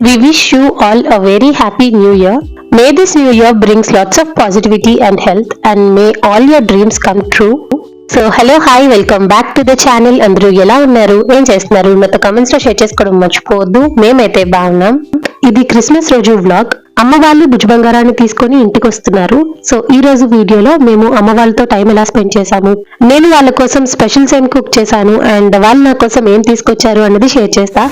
We wish you all a very happy new year. May this new year brings lots of positivity and health and may all your dreams come true. So hello hi welcome back to the channel అందరూ ఎలా ఉన్నారు? ఏం చేస్తున్నారు? నాతో కమెంట్స్లో share చేసుకోవడం మర్చిపోవద్దు. మేమైతే బాగున్నాం. ఇది క్రిస్మస్ రోజు వ్లాగ్ అమ్మ వాళ్ళు భుజ బంగారాన్ని తీసుకొని ఇంటికి వస్తున్నారు. సో ఈ రోజు వీడియోలో మేము అమ్మ వాళ్ళతో టైం ఎలా స్పెండ్ చేశాము? నేను వాళ్ళ కోసం స్పెషల్స్ ఏం కుక్ చేశాను అండ్ వాళ్ళు నా కోసం ఏం తీసుకొచ్చారు అన్నది షేర్ చేస్తా.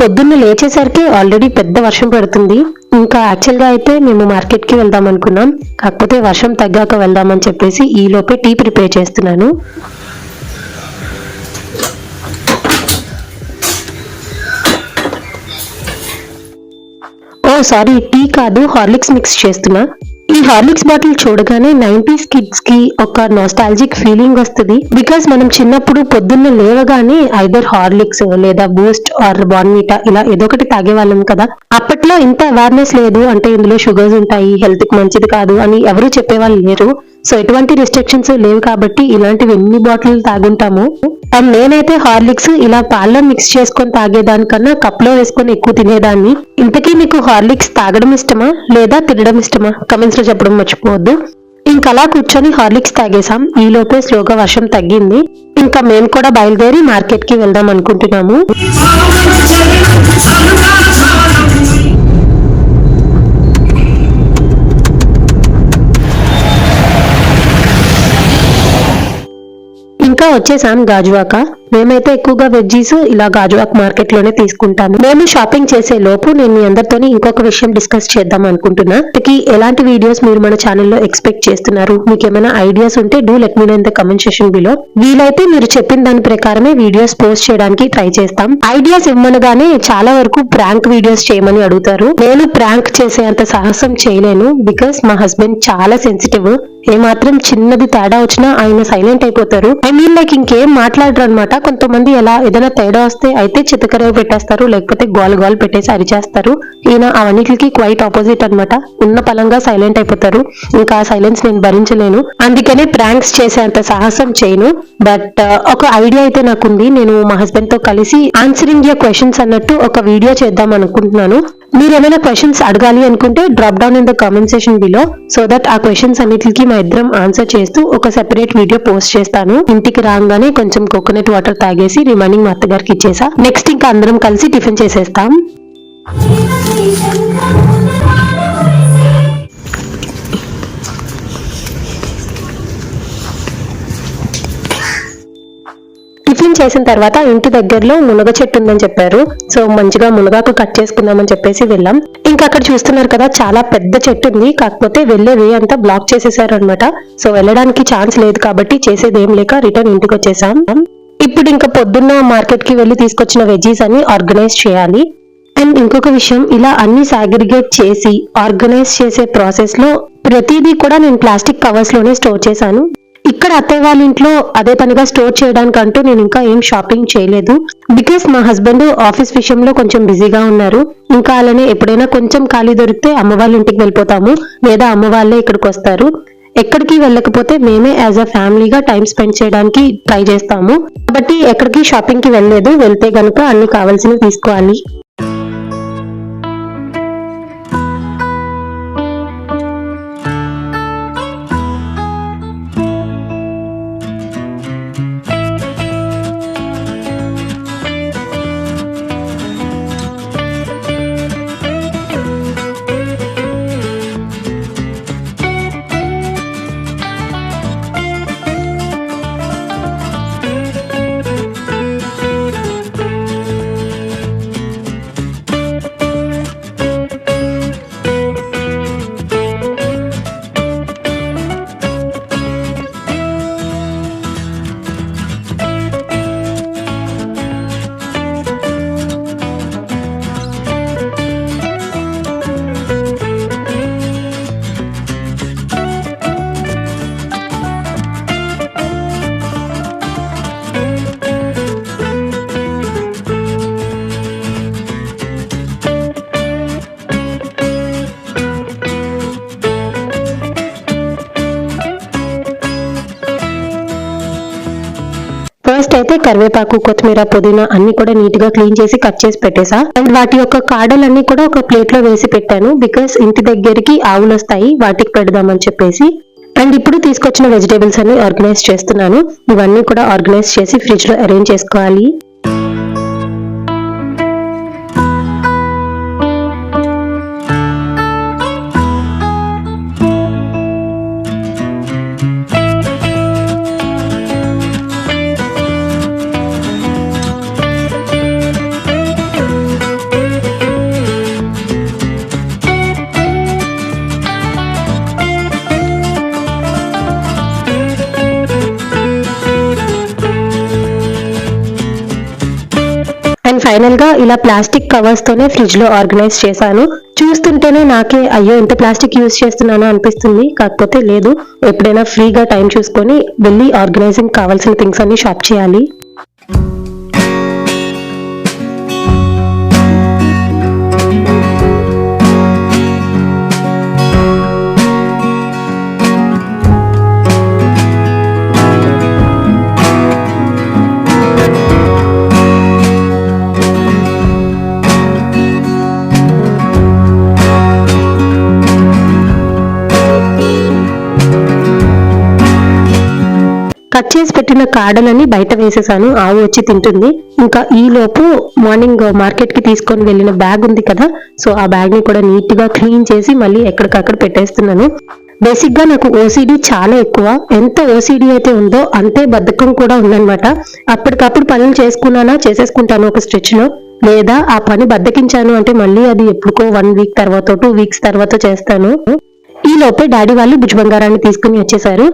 పొద్దున్న లేచేసరికి ఆల్రెడీ పెద్ద వర్షం పడుతుంది. ఇంకా యాక్చువల్గా అయితే మేము మార్కెట్కి వెళ్దాం అనుకున్నాం. కాకపోతే వర్షం తగ్గాక వెళ్దామని చెప్పేసి ఈలోపే టీ ప్రిపేర్ చేస్తున్నాను. ఓ సారీ టీ కాదు హార్లిక్స్ మిక్స్ చేస్తున్నా. ఈ హార్లిక్స్ బాటిల్ చూడగానే నైన్టీస్ కిడ్స్కి ఒక నోస్టాలజిక్ ఫీలింగ్ వస్తుంది. బికాస్ మనం చిన్నప్పుడు పొద్దున్న లేవగానే ఐదర్ హార్లిక్స్ లేదా బూస్ట్ ఆర్ బాన్మీటా ఇలా ఏదో ఒకటి తాగేవాళ్ళం కదా. అప్పట్లో ఇంత అవేర్నెస్ లేదు అంటే ఇందులో షుగర్స్ ఉంటాయి హెల్త్కి మంచిది కాదు అని ఎవరు చెప్పేవాళ్ళు లేరు. సో ఎటువంటి రిస్ట్రిక్షన్స్ లేవు కాబట్టి ఇలాంటివి ఎన్ని బాటిల్ తాగుంటాము. అండ్ నేనైతే హార్లిక్స్ ఇలా పాల్లో మిక్స్ చేసుకొని తాగేదానికన్నా కప్లో వేసుకొని ఎక్కువ తినేదాన్ని. ఇంతకీ మీకు హార్లిక్స్ తాగడం ఇష్టమా లేదా తినడం ఇష్టమా? కమెంట్స్లో చెప్పడం మర్చిపోవద్దు. ఇంకా అలా కూర్చొని హార్లిక్స్ తాగేసాం ఈ లోపే స్లోగా వర్షం తగ్గింది. ఇంకా మేము కూడా బయలుదేరి మార్కెట్కి వెళ్దాం అనుకుంటున్నాము ఇంకా వచ్చేసాం గాజువాక మేమైతే ఎక్కువగా వెజ్జీస్ ఇలా గాజువాక్ మార్కెట్లోనే తీసుకుంటాము. మేము షాపింగ్ చేసే లోపు నేను మీ అందరితోని ఇంకొక విషయం డిస్కస్ చేద్దాం అనుకుంటున్నా. ఎలాంటి వీడియోస్ మీరు మన ఛానల్లో ఎక్స్పెక్ట్ చేస్తున్నారు? మీకు ఏమైనా ఐడియాస్ ఉంటే do let me in the comment session below వీలైతే మీరు చెప్పిన దాని ప్రకారమే వీడియోస్ పోస్ట్ చేయడానికి ట్రై చేస్తాం. ఐడియాస్ ఇవ్వనగానే చాలా వరకు ప్రాంక్ వీడియోస్ చేయమని అడుగుతారు. నేను ప్రాంక్ చేసే అంత సాహసం చేయలేను బికాస్ మా హస్బెండ్ చాలా సెన్సిటివ్ ఏమాత్రం చిన్నది తేడా వచ్చినా ఆయన సైలెంట్ అయిపోతారు. ఐ మీన్ లైక్ ఇంకేం మాట్లాడరు అనమాట కొంతమంది ఎలా ఏదైనా తేడా వస్తే అయితే చితకరేవు పెట్టేస్తారు లేకపోతే గోల్ గోల్ పెట్టేసి అరిచేస్తారు. ఈయన అవన్నిటికి క్వైట్ ఆపోజిట్ అన్నమాట. ఉన్న పలంగా సైలెంట్ అయిపోతారు. ఇంకా ఆ సైలెన్స్ నేను భరించలేను. అందుకనే ప్రాంక్స్ చేసేంత సాహసం చేయను. బట్ uh, ఒక ఐడియా అయితే నాకుంది. నేను మా హస్బెండ్తో కలిసి ఆన్సరింగ్ యర్ క్వశ్చన్స్ అన్నట్టు ఒక వీడియో చేద్దాం అనుకుంటున్నాను. మీరు ఏమైనా క్వశ్చన్స్ అడగాలి అనుకుంటే drop down in the comment session below so that ఆ క్వశ్చన్స్ అన్నిటికి మా ఇద్దరం ఆన్సర్ చేస్తూ ఒక సెపరేట్ వీడియో పోస్ట్ చేస్తాను. ఇంటికి రాగానే కొంచెం కోకోనట్ వాటర్ తాగేసి రిమైనింగ్ మా అత్తగారికి ఇచ్చేసా. నెక్స్ట్ ఇంకా అందరం కలిసి టిఫిన్ చేసేస్తాం. టిఫిన్ చేసిన తర్వాత ఇంటి దగ్గరలో మునగ చెట్టు ఉందని చెప్పారు. సో మంచిగా మునగాకు కట్ చేసుకుందామని చెప్పేసి వెళ్ళాం. ఇంకా అక్కడ చూస్తున్నారు కదా చాలా పెద్ద చెట్టు ఉంది. కాకపోతే వెళ్ళే వే అంతా బ్లాక్ చేసేసారు అనమాట సో వెళ్ళడానికి ఛాన్స్ లేదు కాబట్టి చేసేది ఏం లేక రిటర్న్ ఇంటికి వచ్చేసాం. ఇప్పుడు ఇంకా పొద్దున్న మార్కెట్కి వెళ్ళి తీసుకొచ్చిన వెజీస్ అని ఆర్గనైజ్ చేయాలి. అండ్ ఇంకొక విషయం ఇలా అన్ని సాగ్రిగేట్ చేసి ఆర్గనైజ్ చేసే ప్రాసెస్లో ప్రతిదీ కూడా నేను ప్లాస్టిక్ కవర్స్లోనే స్టోర్ చేశాను. ఇక్కడ అత్తయ్య వాళ్ళ ఇంట్లో అదే పనిగా స్టోర్ చేయడానికంటూ నేను ఇంకా ఏం షాపింగ్ చేయలేదు. బికాస్ మా హస్బెండ్ ఆఫీస్ విషయంలో కొంచెం బిజీగా ఉన్నారు. ఇంకా అలానే ఎప్పుడైనా కొంచెం ఖాళీ దొరికితే అమ్మ వాళ్ళ ఇంటికి వెళ్ళిపోతాము. లేదా అమ్మ వాళ్ళే ఇక్కడికి వస్తారు. ఎక్కడికి వెళ్ళకపోతే మేమే యాజ్ అ ఫ్యామిలీగా టైం స్పెండ్ చేయడానికి ట్రై చేస్తాము. కాబట్టి ఎక్కడికి షాపింగ్కి వెళ్ళలేదు. వెళ్తే గనుక అన్ని కావాల్సినవి తీసుకోవాలి. అయితే కరివేపాకు కొత్తిమీర పుదీనా అన్ని కూడా నీట్గా క్లీన్ చేసి కట్ చేసి పెట్టేసా. అండ్ వాటి యొక్క కాడలన్నీ కూడా ఒక ప్లేట్లో వేసి పెట్టాను బికాస్ ఇంటి దగ్గరికి ఆవులు వస్తాయి వాటికి పెడదామని చెప్పేసి. అండ్ ఇప్పుడు తీసుకొచ్చిన వెజిటేబుల్స్ అన్ని ఆర్గనైజ్ చేస్తున్నాను. ఇవన్నీ కూడా ఆర్గనైజ్ చేసి ఫ్రిడ్జ్లో అరేంజ్ చేసుకోవాలి. నేను ఫైనల్గా ఇలా ప్లాస్టిక్ కవర్స్ తోనే ఫ్రిడ్జ్లో ఆర్గనైజ్ చేశాను. చూస్తుంటేనే నాకే అయ్యో ఇంత ప్లాస్టిక్ యూజ్ చేస్తున్నానో అనిపిస్తుంది. కాకపోతే లేదు ఎప్పుడైనా ఫ్రీగా టైం చూసుకొని వెళ్ళి ఆర్గనైజింగ్ కావాల్సిన థింగ్స్ అన్ని షాప్ చేయాలి. కట్ పెట్టిన కాడలని బయట వేసేసాను. ఆవు వచ్చి తింటుంది. ఇంకా ఈ లోపు మార్నింగ్ మార్కెట్కి తీసుకొని వెళ్ళిన బ్యాగ్ ఉంది కదా సో ఆ బ్యాగ్ని కూడా నీట్గా క్లీన్ చేసి మళ్ళీ ఎక్కడికక్కడ పెట్టేస్తున్నాను. బేసిక్గా నాకు ఓసిడి చాలా ఎక్కువ. ఎంత ఓసిడి అయితే ఉందో అంతే బద్ధకం కూడా ఉందన్నమాట. అప్పటికప్పుడు పనులు చేసుకున్నానా చేసేసుకుంటాను ఒక స్ట్రెచ్లో? లేదా ఆ పని బద్దకించాను అంటే మళ్ళీ అది ఎప్పుడుకో వన్ వీక్ తర్వాత టూ వీక్స్ తర్వాత చేస్తాను. ఈ లోపే డాడీ వాళ్ళు భుజ బంగారాన్ని తీసుకుని వచ్చేసారు.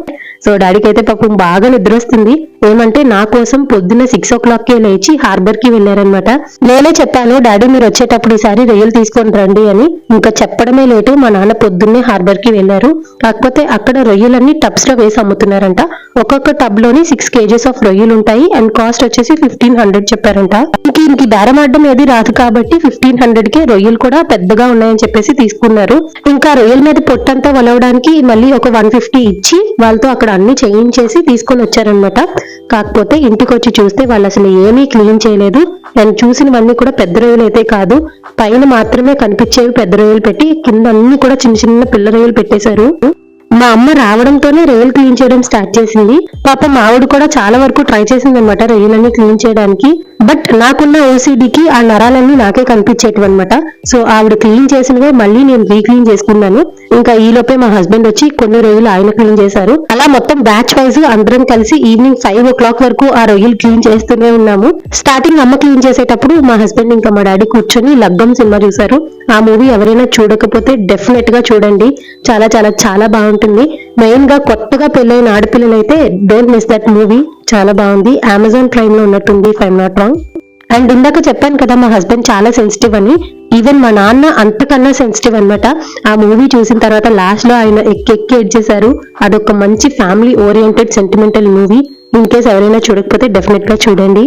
సో డాడీకి అయితే పాపం బాగా నిద్ర వస్తుంది. ఏమంటే నా కోసం పొద్దున్న సిక్స్ ఓ క్లాక్కి లేచి హార్బర్కి వెళ్ళారనమాట నేనే చెప్పాను డాడీ మీరు వచ్చేటప్పుడు ఈసారి రొయ్యలు తీసుకొని రండి అని. ఇంకా చెప్పడమే లేటు మా నాన్న పొద్దున్నే హార్బర్కి వెళ్ళారు. కాకపోతే అక్కడ రొయ్యలన్నీ టబ్స్లో వేసి అమ్ముతున్నారంట. ఒక్కొక్క టబ్లోని సిక్స్ కేజెస్ ఆఫ్ రొయ్యలు ఉంటాయి అండ్ కాస్ట్ వచ్చేసి ఫిఫ్టీన్ హండ్రెడ్ చెప్పారంట. ఇంక ఇంక బేరం ఆడడం ఏది రాదు కాబట్టి ఫిఫ్టీన్ హండ్రెడ్కి రొయ్యలు కూడా పెద్దగా ఉన్నాయని చెప్పేసి తీసుకున్నారు. ఇంకా రొయ్యల మీద పొట్టంతా వలవడానికి మళ్ళీ ఒక వన్ ఫిఫ్టీ ఇచ్చి వాళ్ళతో అక్కడ అన్ని చేయించేసి తీసుకొని వచ్చారనమాట కాకపోతే ఇంటికి వచ్చి చూస్తే వాళ్ళు అసలు ఏమీ క్లీన్ చేయలేదు. నేను చూసినవన్నీ కూడా పెద్ద రొయ్యలు అయితే కాదు పైన మాత్రమే కనిపించేవి పెద్ద రొయ్యలు పెట్టి కింద అన్ని కూడా చిన్న చిన్న పిల్ల రొయ్యలు పెట్టేశారు. మా అమ్మ రావడంతోనే రొయ్యలు క్లీన్ చేయడం స్టార్ట్ చేసింది. పాప మావిడ కూడా చాలా వరకు ట్రై చేసింది అనమాట రొయ్యలన్నీ క్లీన్ చేయడానికి. బట్ నాకున్న ఓసీడీకి ఆ నరాలన్నీ నాకే కనిపించేటివి అనమాట సో ఆవిడ క్లీన్ చేసినవే మళ్ళీ నేను రీక్లీన్ చేసుకున్నాను. ఇంకా ఈ లోపే మా హస్బెండ్ వచ్చి కొన్ని రొయ్యలు ఆయన క్లీన్ చేశారు. అలా మొత్తం బ్యాచ్ వైజ్ అందరం కలిసి ఈవినింగ్ ఫైవ్ ఓ క్లాక్ వరకు ఆ రొయ్యలు క్లీన్ చేస్తూనే ఉన్నాము. స్టార్టింగ్ అమ్మ క్లీన్ చేసేటప్పుడు మా హస్బెండ్ ఇంకా మా డాడీ కూర్చొని లగ్గం సినిమా చూసారు ఆ మూవీ ఎవరైనా చూడకపోతే డెఫినెట్గా చూడండి. చాలా చాలా చాలా బాగుంటుంది. మెయిన్గా కొత్తగా పెళ్ళైన ఆడపిల్లలు అయితే డోంట్ మిస్ దట్ మూవీ. చాలా బాగుంది. అమెజాన్ ప్రైమ్లో ఉన్నట్టుంది ఫైవ్ నాట్ రాంగ్ అండ్ ఇందాక చెప్పాను కదా మా హస్బెండ్ చాలా సెన్సిటివ్ అని. ఈవెన్ మా నాన్న అంతకన్నా సెన్సిటివ్ అనమాట ఆ మూవీ చూసిన తర్వాత లాస్ట్లో ఆయన ఎక్కెక్కి ఎక్కి చేశారు అదొక మంచి family oriented sentimental movie. In case ఎవరైనా చూడకపోతే డెఫినెట్గా చూడండి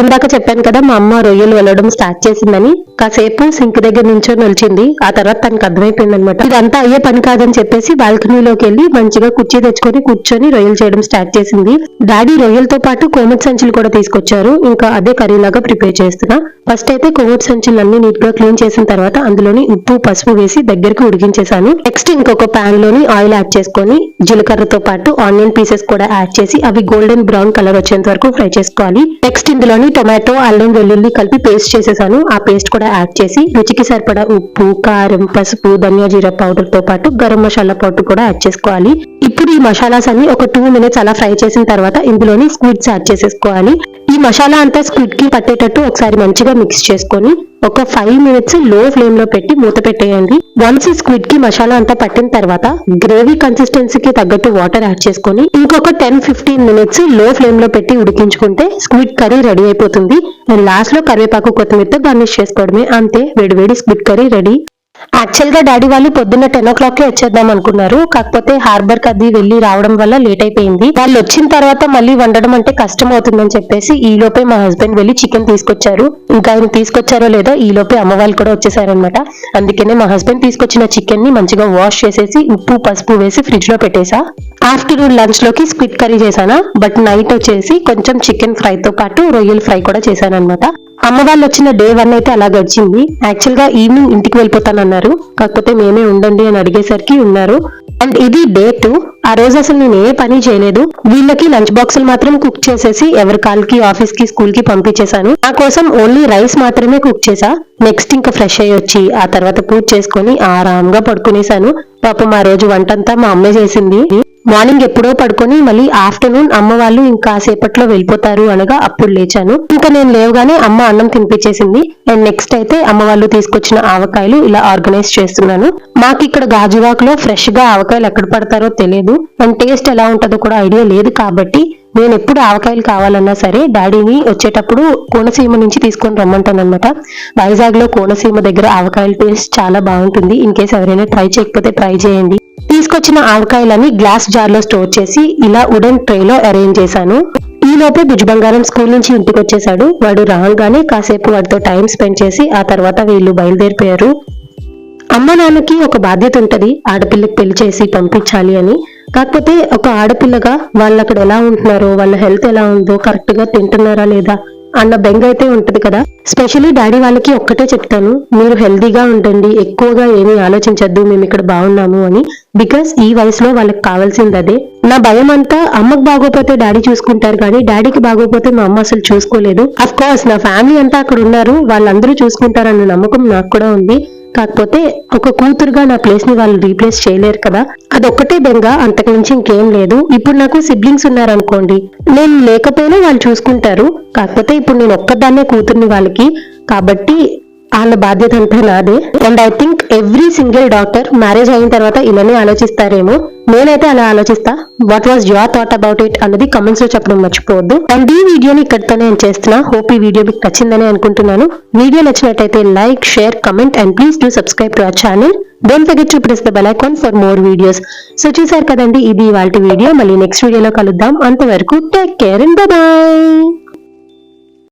ఇందాక చెప్పాను కదా మా అమ్మ రొయ్యలు వెళ్ళడం స్టార్ట్ చేసిందని. కాసేపు సింక్ దగ్గర నుంచో నిలిచింది. ఆ తర్వాత తనకు అర్థమైపోయింది అనమాట ఇదంతా అయ్యే పని కాదని చెప్పేసి బాల్కనీలోకి వెళ్ళి మంచిగా కుర్చీ తెచ్చుకొని కూర్చొని రొయ్యలు చేయడం స్టార్ట్ చేసింది. డాడీ రొయ్యలతో పాటు కోమటి సంచులు కూడా తీసుకొచ్చారు. ఇంకా అదే కర్రీ లాగా ప్రిపేర్ చేస్తున్నా. ఫస్ట్ అయితే కోమటి సంచులు అన్ని నీట్గా క్లీన్ చేసిన తర్వాత అందులోని ఉప్పు పసుపు వేసి దగ్గరికి ఉడికించేసాను నెక్స్ట్ ఇంకొక పాన్లోని ఆయిల్ యాడ్ చేసుకొని జీలకర్రతో పాటు ఆనియన్ పీసెస్ కూడా యాడ్ చేసి అవి గోల్డెన్ బ్రౌన్ కలర్ వచ్చేంత వరకు ఫ్రై చేసుకోవాలి. నెక్స్ట్ ఇందులోని టొమాటో అల్లం వెల్లుల్లి కలిపి పేస్ట్ చేసేసాను. ఆ పేస్ట్ కూడా యాడ్ చేసి రుచికి సరిపడా ఉప్పు కారం పసుపు ధనియా జీరా పౌడర్తో పాటు గరం మసాలా పౌడర్ కూడా యాడ్ చేసుకోవాలి. ఇప్పుడు ఈ మసాలాస్ అన్ని ఒక టూ మినిట్స్ అలా ఫ్రై చేసిన తర్వాత ఇందులోని స్క్విడ్స్ యాడ్ చేసేసుకోవాలి. ఈ మసాలా అంతా స్క్విడ్కి పట్టేటట్టు ఒకసారి మంచిగా మిక్స్ చేసుకొని ఒక ఫైవ్ మినిట్స్లో ఫ్లేమ్లో పెట్టి మూత పెట్టేయండి. వన్స్ స్క్విడ్కి మసాలా అంతా పట్టిన తర్వాత గ్రేవీ కన్సిస్టెన్సీకి తగ్గట్టు వాటర్ యాడ్ చేసుకొని ఇంకొక టెన్ ఫిఫ్టీన్ మినిట్స్లో ఫ్లేమ్లో పెట్టి ఉడికించుకుంటే స్క్విడ్ కర్రీ రెడీ అయిపోతుంది. అండ్ లాస్ట్లో కరివేపాకు కొత్తిమీరతో గార్నిష్ చేసుకోవడమే. అంతే వేడివేడి స్క్విడ్ కర్రీ రెడీ యాక్చువల్గా డాడీ వాళ్ళు పొద్దున్న టెన్ ఓ క్లాక్ వచ్చేద్దాం అనుకున్నారు. కాకపోతే హార్బర్కి అది వెళ్ళి రావడం వల్ల లేట్ అయిపోయింది. వాళ్ళు వచ్చిన తర్వాత మళ్ళీ వండడం అంటే కష్టం అవుతుందని చెప్పేసి ఈ లోపే మా హస్బెండ్ వెళ్ళి చికెన్ తీసుకొచ్చారు. ఇంకా ఆయన తీసుకొచ్చారో లేదో ఈ లోపే అమ్మ వాళ్ళు కూడా వచ్చేసారనమాట అందుకనే మా హస్బెండ్ తీసుకొచ్చిన చికెన్ని మంచిగా వాష్ చేసేసి ఉప్పు పసుపు వేసి ఫ్రిడ్జ్లో పెట్టేసా. ఆఫ్టర్నూన్ లంచ్లోకి స్క్విడ్ కర్రీ చేశానా. బట్ నైట్ వచ్చేసి కొంచెం చికెన్ ఫ్రై తో పాటు రొయ్యల ఫ్రై కూడా చేశాను అనమాట అమ్మ వాళ్ళు వచ్చిన డే వన్ అయితే అలా గడిచింది. యాక్చువల్గా ఈవినింగ్ ఇంటికి వెళ్ళిపోతానన్నారు. కాకపోతే మేమే ఉండండి అని అడిగేసరికి ఉన్నారు. అండ్ ఇది డే టూ ఆ రోజు అసలు నేను ఏ పని చేయలేదు. వీళ్ళకి లంచ్ బాక్సులు మాత్రం కుక్ చేసేసి ఎవరి కాల్కి ఆఫీస్కి స్కూల్కి పంపించేశాను. నా కోసం ఓన్లీ రైస్ మాత్రమే కుక్ చేసా నెక్స్ట్ ఇంకా ఫ్రెష్ అయ్యి వచ్చి ఆ తర్వాత పూజ చేసుకొని ఆరాంగా పడుకునేశాను. పాపం ఆ రోజు వంటంతా మా అమ్మే చేసింది. మార్నింగ్ ఎప్పుడో పడుకొని మళ్ళీ ఆఫ్టర్నూన్ అమ్మ వాళ్ళు ఇంకా సేపట్లో వెళ్ళిపోతారు అనగా అప్పుడు లేచాను. ఇంకా నేను లేవగానే అమ్మ అన్నం తినిపించేసింది. అండ్ నెక్స్ట్ అయితే అమ్మ వాళ్ళు తీసుకొచ్చిన ఆవకాయలు ఇలా ఆర్గనైజ్ చేస్తున్నాను. మాకు ఇక్కడ గాజువాక్లో ఫ్రెష్గా ఆవకాయలు ఎక్కడ పడతారో తెలియదు అండ్ టేస్ట్ ఎలా ఉంటుందో కూడా ఐడియా లేదు కాబట్టి నేను ఎప్పుడు ఆవకాయలు కావాలన్నా సరే డాడీని వచ్చేటప్పుడు కోనసీమ నుంచి తీసుకొని రమ్మంటాను అనమాట వైజాగ్లో కోనసీమ దగ్గర ఆవకాయల టేస్ట్ చాలా బాగుంటుంది. ఇన్ కేస్ ఎవరైనా ట్రై చేయకపోతే ట్రై చేయండి. తీసుకొచ్చిన ఆవకాయలని గ్లాస్ జార్లో స్టోర్ చేసి ఇలా ఉడెన్ ట్రే లో అరేంజ్ చేశాను. ఈ లోపే భుజ్ బంగారం స్కూల్ నుంచి ఇంటికి వచ్చేసాడు వాడు రాగానే కాసేపు వాడితో టైం స్పెండ్ చేసి ఆ తర్వాత వీళ్ళు బయలుదేరిపోయారు. అమ్మ నాన్నకి ఒక బాధ్యత ఉంటది ఆడపిల్లకి పెళ్ళి చేసి పంపించాలి అని. కాకపోతే ఒక ఆడపిల్లగా వాళ్ళు అక్కడ ఎలా ఉంటున్నారో వాళ్ళ హెల్త్ ఎలా ఉందో కరెక్ట్గా తింటున్నారా లేదా అన్న బెంగ అయితే ఉంటది కదా. స్పెషల్లీ డాడీ వాళ్ళకి ఒక్కటే చెప్తాను మీరు హెల్దీగా ఉండండి ఎక్కువగా ఏమీ ఆలోచించద్దు మేము ఇక్కడ బాగున్నాము అని. బికాస్ ఈ వయసులో వాళ్ళకి కావాల్సింది అదే. నా భయం అంతా అమ్మకు బాగోపోతే డాడీ చూసుకుంటారు కానీ డాడీకి బాగోపోతే మా అమ్మ అసలు చూసుకోలేదు. అఫ్ కోర్స్ నా ఫ్యామిలీ అంతా అక్కడ ఉన్నారు వాళ్ళందరూ చూసుకుంటారన్న నమ్మకం నాకు కూడా ఉంది. కాకపోతే ఒక కూతురుగా నా ప్లేస్ని వాళ్ళు రీప్లేస్ చేయలేరు కదా. అదొక్కటే బెంగ అంతకు మించి ఇంకేం లేదు. ఇప్పుడు నాకు సిబ్లింగ్స్ ఉన్నారనుకోండి నేను లేకపోయినా వాళ్ళు చూసుకుంటారు. కాకపోతే ఇప్పుడు నేను ఒక్కదాన్నే కూతుర్ని వాళ్ళకి. కాబట్టి వాళ్ళ బాధ్యత అంతా నాదే. And I think every single doctor marriage అయిన తర్వాత ఇలానే ఆలోచిస్తారేమో. నేనైతే అలా ఆలోచిస్తా. What was your thought about it అనేది కమెంట్స్లో చెప్పడం మర్చిపోవద్దు. అండ్ ఈ వీడియోని ఇక్కడితో నేను చేస్తున్నా. హోప్ ఈ వీడియో మీకు నచ్చిందని అనుకుంటున్నాను. వీడియో నచ్చినట్టయితే like share comment and please do subscribe to our channel don't forget to press the bell icon for more videos so చూసారు కదండి ఇది వాళ్ళ వీడియో. మళ్ళీ నెక్స్ట్ వీడియోలో కలుద్దాం. అంతవరకు టేక్ కేర్ అండ్ బాయ్